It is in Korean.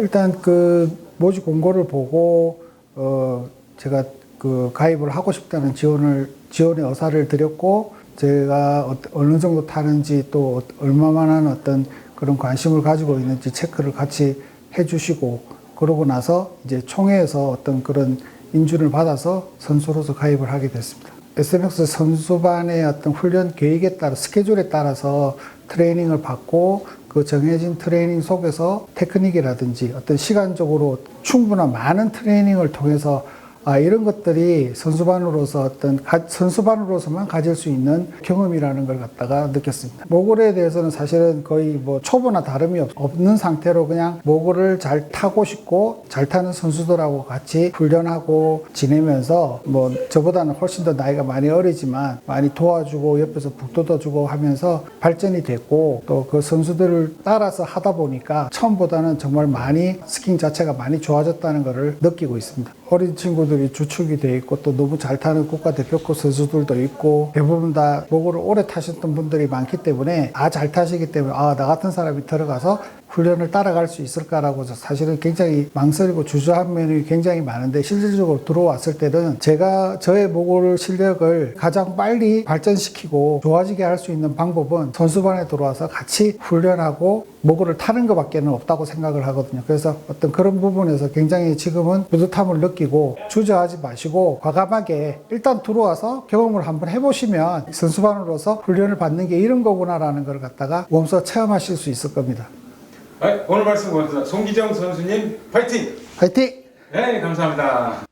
일단 그 모집 공고를 보고 어 제가 그 가입을 하고 싶다는 지원을 지원의 의사를 드렸고 제가 어- 어느 정도 타는지 또 얼마만한 어떤 그런 관심을 가지고 있는지 체크를 같이 해주시고 그러고 나서 이제 총회에서 어떤 그런 인준을 받아서 선수로서 가입을 하게 됐습니다. SMX 선수반의 어떤 훈련 계획에 따라 스케줄에 따라서 트레이닝을 받고 그 정해진 트레이닝 속에서 테크닉이라든지 어떤 시간적으로 충분한 많은 트레이닝을 통해서 아, 이런 것들이 선수반으로서 어떤 가- 선수반으로서만 가질 수 있는 경험이라는 걸 갖다가 느꼈습니다. 모골에 대해서는 사실은 거의 뭐 초보나 다름이 없- 없는 상태로 그냥 모골을 잘 타고 싶고 잘 타는 선수들하고 같이 훈련하고 지내면서 뭐 저보다는 훨씬 더 나이가 많이 어리지만 많이 도와주고 옆에서 북돋아주고 하면서 발전이 됐고 또 그 선수들을 따라서 하다 보니까 처음보다는 정말 많이 스킹 자체가 많이 좋아졌다는 것을 느끼고 있습니다. 어린 친구들 이 주축이 돼 있고 또 너무 잘 타는 국가대표급 선수들도 있고 대부분 다 목을 오래 타셨던 분들이 많기 때문에 아 잘 타시기 때문에 아 나 같은 사람이 들어가서 훈련을 따라갈 수 있을까라고 사실은 굉장히 망설이고 주저한 면이 굉장히 많은데 실질적으로 들어왔을 때는 제가 저의 모골 실력을 가장 빨리 발전시키고 좋아지게 할 수 있는 방법은 선수반에 들어와서 같이 훈련하고 모골을 타는 것밖에는 없다고 생각을 하거든요. 그래서 어떤 그런 부분에서 굉장히 지금은 뿌듯함을 느끼고 주저하지 마시고 과감하게 일단 들어와서 경험을 한번 해보시면 선수반으로서 훈련을 받는 게 이런 거구나라는 걸 갖다가 몸소 체험하실 수 있을 겁니다. 네, 오늘 말씀 고맙습니다. 송기정 선수님 파이팅! 파이팅! 네, 감사합니다.